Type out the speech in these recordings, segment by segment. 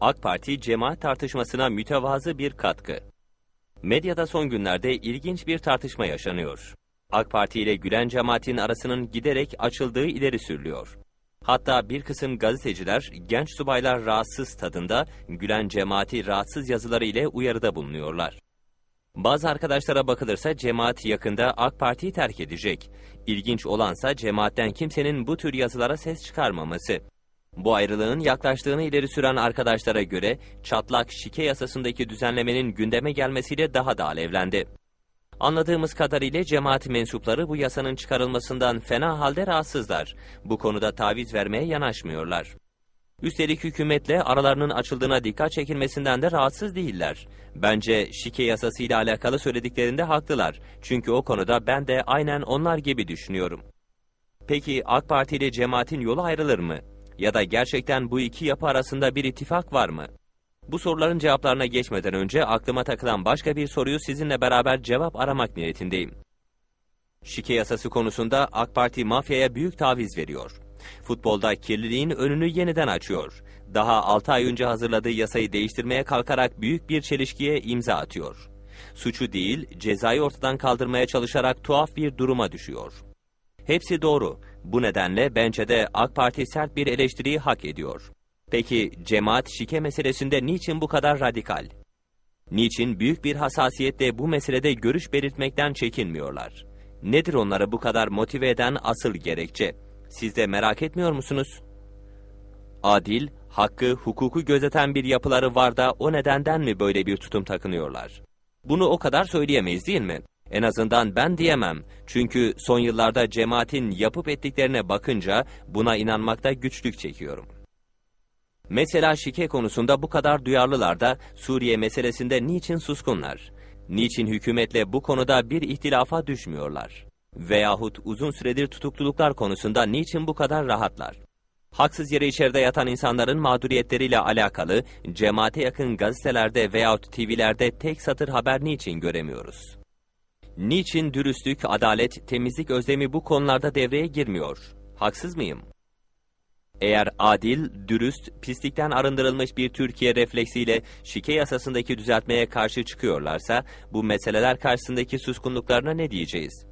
AK Parti cemaat tartışmasına mütevazı bir katkı. Medyada son günlerde ilginç bir tartışma yaşanıyor. AK Parti ile Gülen cemaatin arasının giderek açıldığı ileri sürülüyor. Hatta bir kısım gazeteciler genç subaylar rahatsız tadında Gülen cemaati rahatsız yazıları ile uyarıda bulunuyorlar. Bazı arkadaşlara bakılırsa cemaat yakında AK Parti'yi terk edecek. İlginç olansa cemaatten kimsenin bu tür yazılara ses çıkarmaması. Bu ayrılığın yaklaştığını ileri süren arkadaşlara göre çatlak şike yasasındaki düzenlemenin gündeme gelmesiyle daha da alevlendi. Anladığımız kadarıyla cemaat mensupları bu yasanın çıkarılmasından fena halde rahatsızlar. Bu konuda taviz vermeye yanaşmıyorlar. Üstelik hükümetle aralarının açıldığına dikkat çekilmesinden de rahatsız değiller. Bence şike yasasıyla alakalı söylediklerinde haklılar. Çünkü o konuda ben de aynen onlar gibi düşünüyorum. Peki AK Parti ile cemaatin yolu ayrılır mı? Ya da gerçekten bu iki yapı arasında bir ittifak var mı? Bu soruların cevaplarına geçmeden önce aklıma takılan başka bir soruyu sizinle beraber cevap aramak niyetindeyim. Şike yasası konusunda AK Parti mafyaya büyük taviz veriyor. Futbolda kirliliğin önünü yeniden açıyor. Daha 6 ay önce hazırladığı yasayı değiştirmeye kalkarak büyük bir çelişkiye imza atıyor. Suçu değil, cezayı ortadan kaldırmaya çalışarak tuhaf bir duruma düşüyor. Hepsi doğru. Bu nedenle bence de AK Parti sert bir eleştiriyi hak ediyor. Peki cemaat şike meselesinde niçin bu kadar radikal? Niçin büyük bir hassasiyetle bu meselede görüş belirtmekten çekinmiyorlar? Nedir onları bu kadar motive eden asıl gerekçe? Siz de merak etmiyor musunuz? Adil, hakkı, hukuku gözeten bir yapıları var da o nedenden mi böyle bir tutum takınıyorlar? Bunu o kadar söyleyemeyiz değil mi? En azından ben diyemem. Çünkü son yıllarda cemaatin yapıp ettiklerine bakınca buna inanmakta güçlük çekiyorum. Mesela şike konusunda bu kadar duyarlılar da Suriye meselesinde niçin suskunlar? Niçin hükümetle bu konuda bir ihtilafa düşmüyorlar? Veyahut uzun süredir tutukluluklar konusunda niçin bu kadar rahatlar? Haksız yere içeride yatan insanların mağduriyetleriyle alakalı cemaate yakın gazetelerde veyahut TV'lerde tek satır haber niçin göremiyoruz? Niçin dürüstlük, adalet, temizlik özlemi bu konularda devreye girmiyor? Haksız mıyım? Eğer adil, dürüst, pislikten arındırılmış bir Türkiye refleksiyle şike yasasındaki düzeltmeye karşı çıkıyorlarsa bu meseleler karşısındaki suskunluklarına ne diyeceğiz?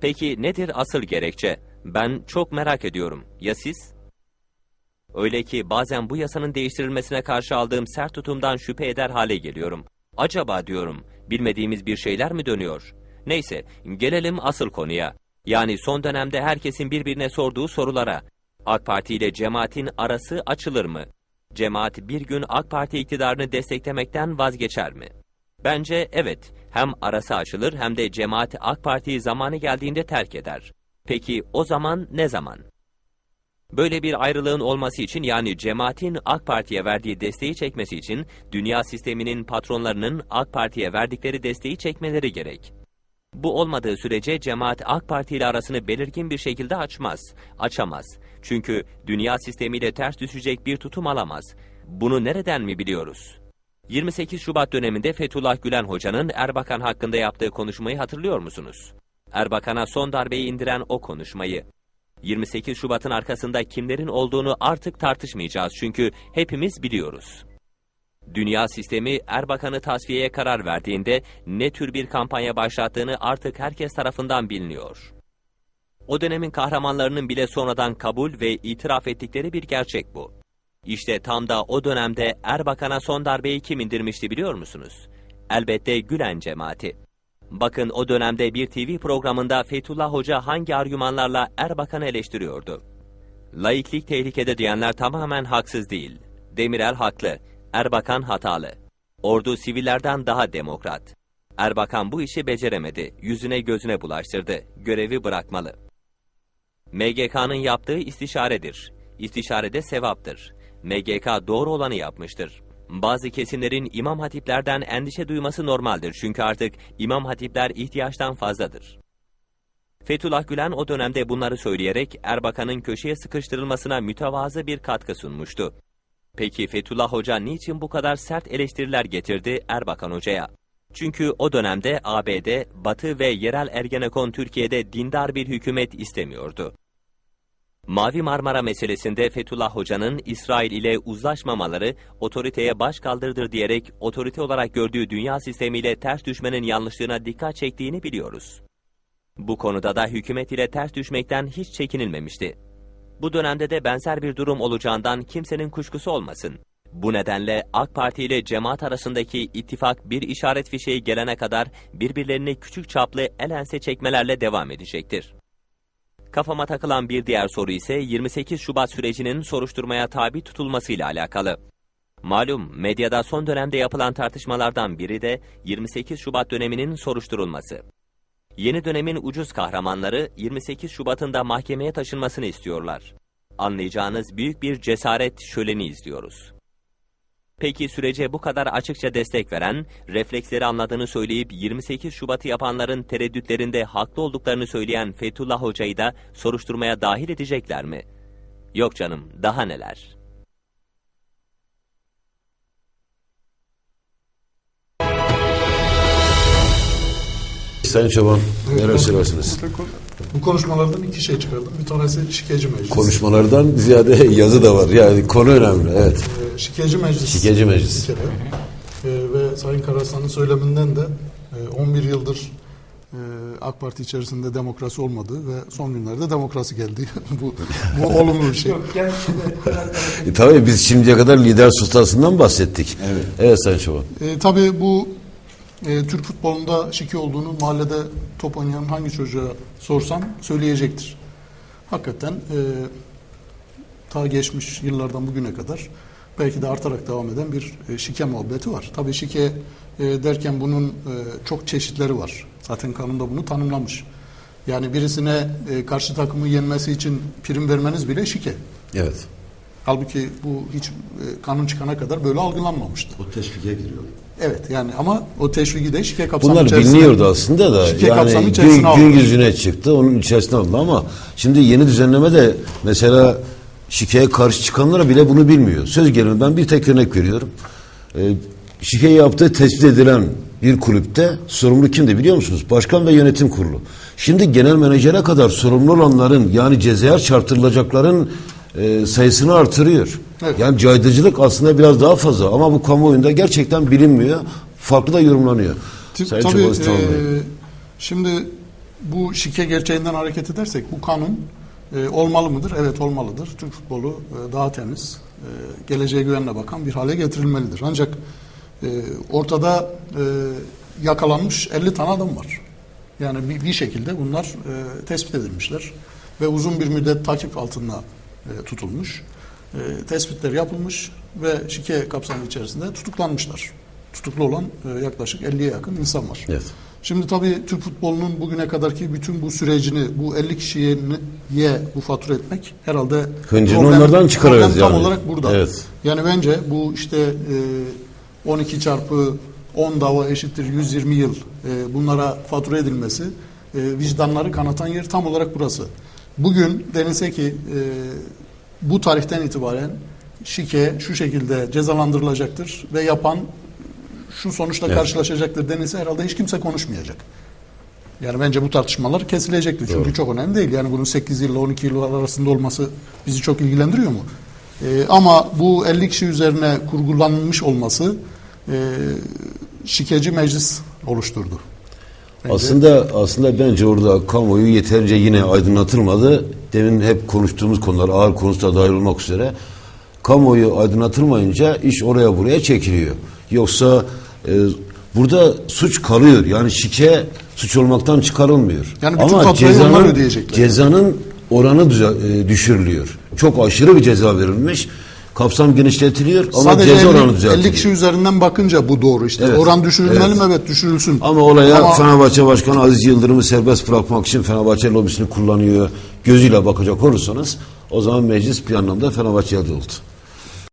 Peki nedir asıl gerekçe? Ben çok merak ediyorum. Ya siz? Öyle ki bazen bu yasanın değiştirilmesine karşı aldığım sert tutumdan şüphe eder hale geliyorum. Acaba diyorum, bilmediğimiz bir şeyler mi dönüyor? Neyse, gelelim asıl konuya. Yani son dönemde herkesin birbirine sorduğu sorulara. AK Parti ile cemaatin arası açılır mı? Cemaat bir gün AK Parti iktidarını desteklemekten vazgeçer mi? Bence evet. Hem arası açılır hem de cemaat AK Parti'yi zamanı geldiğinde terk eder. Peki o zaman ne zaman? Böyle bir ayrılığın olması için yani cemaatin AK Parti'ye verdiği desteği çekmesi için dünya sisteminin patronlarının AK Parti'ye verdikleri desteği çekmeleri gerek. Bu olmadığı sürece cemaat AK Parti ile arasını belirgin bir şekilde açmaz, açamaz. Çünkü dünya sistemiyle ters düşecek bir tutum alamaz. Bunu nereden mi biliyoruz? 28 Şubat döneminde Fethullah Gülen Hoca'nın Erbakan hakkında yaptığı konuşmayı hatırlıyor musunuz? Erbakan'a son darbeyi indiren o konuşmayı. 28 Şubat'ın arkasında kimlerin olduğunu artık tartışmayacağız çünkü hepimiz biliyoruz. Dünya sistemi Erbakan'ı tasfiyeye karar verdiğinde ne tür bir kampanya başlattığını artık herkes tarafından biliniyor. O dönemin kahramanlarının bile sonradan kabul ve itiraf ettikleri bir gerçek bu. İşte tam da o dönemde Erbakan'a son darbeyi kim indirmişti biliyor musunuz? Elbette Gülen cemaati. Bakın o dönemde bir TV programında Fethullah Hoca hangi argümanlarla Erbakan'ı eleştiriyordu. Laiklik tehlikede diyenler tamamen haksız değil. Demirel haklı, Erbakan hatalı. Ordu sivillerden daha demokrat. Erbakan bu işi beceremedi, yüzüne gözüne bulaştırdı, görevi bırakmalı. MGK'nın yaptığı istişaredir. İstişarede sevaptır. MGK doğru olanı yapmıştır. Bazı kesimlerin imam hatiplerden endişe duyması normaldir çünkü artık imam hatipler ihtiyaçtan fazladır. Fethullah Gülen o dönemde bunları söyleyerek Erbakan'ın köşeye sıkıştırılmasına mütevazı bir katkı sunmuştu. Peki Fethullah Hoca niçin bu kadar sert eleştiriler getirdi Erbakan Hoca'ya? Çünkü o dönemde ABD, Batı ve yerel Ergenekon Türkiye'de dindar bir hükümet istemiyordu. Mavi Marmara meselesinde Fethullah Hoca'nın İsrail ile uzlaşmamaları otoriteye baş kaldırdır diyerek otorite olarak gördüğü dünya sistemiyle ters düşmenin yanlışlığına dikkat çektiğini biliyoruz. Bu konuda da hükümet ile ters düşmekten hiç çekinilmemişti. Bu dönemde de benzer bir durum olacağından kimsenin kuşkusu olmasın. Bu nedenle AK Parti ile cemaat arasındaki ittifak bir işaret fişeği gelene kadar birbirlerini küçük çaplı el ense çekmelerle devam edecektir. Kafama takılan bir diğer soru ise 28 Şubat sürecinin soruşturmaya tabi tutulmasıyla alakalı. Malum medyada son dönemde yapılan tartışmalardan biri de 28 Şubat döneminin soruşturulması. Yeni dönemin ucuz kahramanları 28 Şubat'ın da mahkemeye taşınmasını istiyorlar. Anlayacağınız büyük bir cesaret şöleni izliyoruz. Peki sürece bu kadar açıkça destek veren, refleksleri anladığını söyleyip 28 Şubat'ı yapanların tereddütlerinde haklı olduklarını söyleyen Fethullah Hoca'yı da soruşturmaya dahil edecekler mi? Yok canım, daha neler? Sayın Çoban, neler söylersiniz? Bu konuşmalardan iki şey çıkardım. Bir tanesi şikeci meclis. Konuşmalardan ziyade yazı da var. Yani konu önemli, evet. Ee, şikeci meclis. Şikeci meclis. Bir kere. Ee, ve Sayın Karasan'ın söyleminden de e, 11 yıldır e, AK Parti içerisinde demokrasi olmadı ve son günlerde demokrasi geldi. bu, bu olumlu bir şey. E, tabii biz şimdiye kadar lider sultasından bahsettik. Evet. Evet Sayın Çoban. E, tabii bu e, Türk futbolunda şike olduğunu mahallede top oynayan hangi çocuğa sorsam söyleyecektir. Hakikaten e, ta geçmiş yıllardan bugüne kadar belki de artarak devam eden bir e, şike muhabbeti var. Tabii şike e, derken bunun e, çok çeşitleri var. Zaten kanunda bunu tanımlamış. Yani birisine e, karşı takımı yenmesi için prim vermeniz bile şike. Evet. Halbuki bu hiç e, kanun çıkana kadar böyle algılanmamıştı. O teşvike giriyor. Evet yani ama o teşviki de şike kapsamı Bunlar içerisinde. biliniyordu aslında da. Şike kapsamı yani içerisine gün, aldı. gün yüzüne çıktı, onun içerisine alındı ama şimdi yeni düzenleme de mesela şikeye karşı çıkanlara bile bunu bilmiyor. Söz gelimi ben bir tek örnek veriyorum. Ee, şike yaptığı tespit edilen bir kulüpte sorumlu kimdi biliyor musunuz? Başkan ve yönetim kurulu. Şimdi genel menajere kadar sorumlu olanların yani cezaya çarptırılacakların e, sayısını artırıyor. Evet. Yani caydırıcılık aslında biraz daha fazla ama bu kamuoyunda gerçekten bilinmiyor. Farklı da yorumlanıyor. T- Sayın Tabii Çobaz e, şimdi bu şike gerçeğinden hareket edersek bu kanun e, olmalı mıdır? Evet olmalıdır. Türk futbolu e, daha temiz, e, geleceğe güvenle bakan bir hale getirilmelidir. Ancak e, ortada e, yakalanmış 50 tane adam var. Yani bir, bir şekilde bunlar e, tespit edilmişler ve uzun bir müddet takip altında e, tutulmuş. E, tespitler yapılmış ve şike kapsamı içerisinde tutuklanmışlar. Tutuklu olan e, yaklaşık 50'ye yakın insan var. Evet. Şimdi tabii Türk futbolunun bugüne kadarki bütün bu sürecini bu 50 kişiye ye bu fatura etmek herhalde Hıncını problem- onlardan çıkarırız problem tam yani. olarak burada. Evet. Yani bence bu işte e, 12 çarpı 10 dava eşittir 120 yıl e, bunlara fatura edilmesi e, vicdanları kanatan yer tam olarak burası. Bugün denilse ki e, bu tarihten itibaren şike şu şekilde cezalandırılacaktır ve yapan şu sonuçla Evet. karşılaşacaktır denilse herhalde hiç kimse konuşmayacak. Yani bence bu tartışmalar kesilecektir. Çünkü Doğru. çok önemli değil. Yani bunun 8 yılla 12 yıl arasında olması bizi çok ilgilendiriyor mu? Ee, ama bu 50 kişi üzerine kurgulanmış olması e, şikeci meclis oluşturdu. Bence- Aslında aslında bence orada kamuoyu yeterince yine aydınlatılmadı. Demin hep konuştuğumuz konular ağır konusu da dahil olmak üzere. Kamuoyu aydınlatılmayınca iş oraya buraya çekiliyor. Yoksa e, burada suç kalıyor. Yani şike suç olmaktan çıkarılmıyor. Yani bütün onlar ödeyecekler. cezanın oranı düze- e, düşürülüyor. Çok aşırı bir ceza verilmiş. Kapsam genişletiliyor ama Sadece ceza 50, oranı düzeltiliyor. 50 kişi üzerinden bakınca bu doğru işte. Evet. Oran düşürülmeli Evet. mi? Evet düşürülsün. Ama olaya Ama- Fenerbahçe Başkanı Aziz Yıldırım'ı serbest bırakmak için Fenerbahçe lobisini kullanıyor gözüyle bakacak olursanız o zaman meclis bir anlamda Fenerbahçe'ye oldu.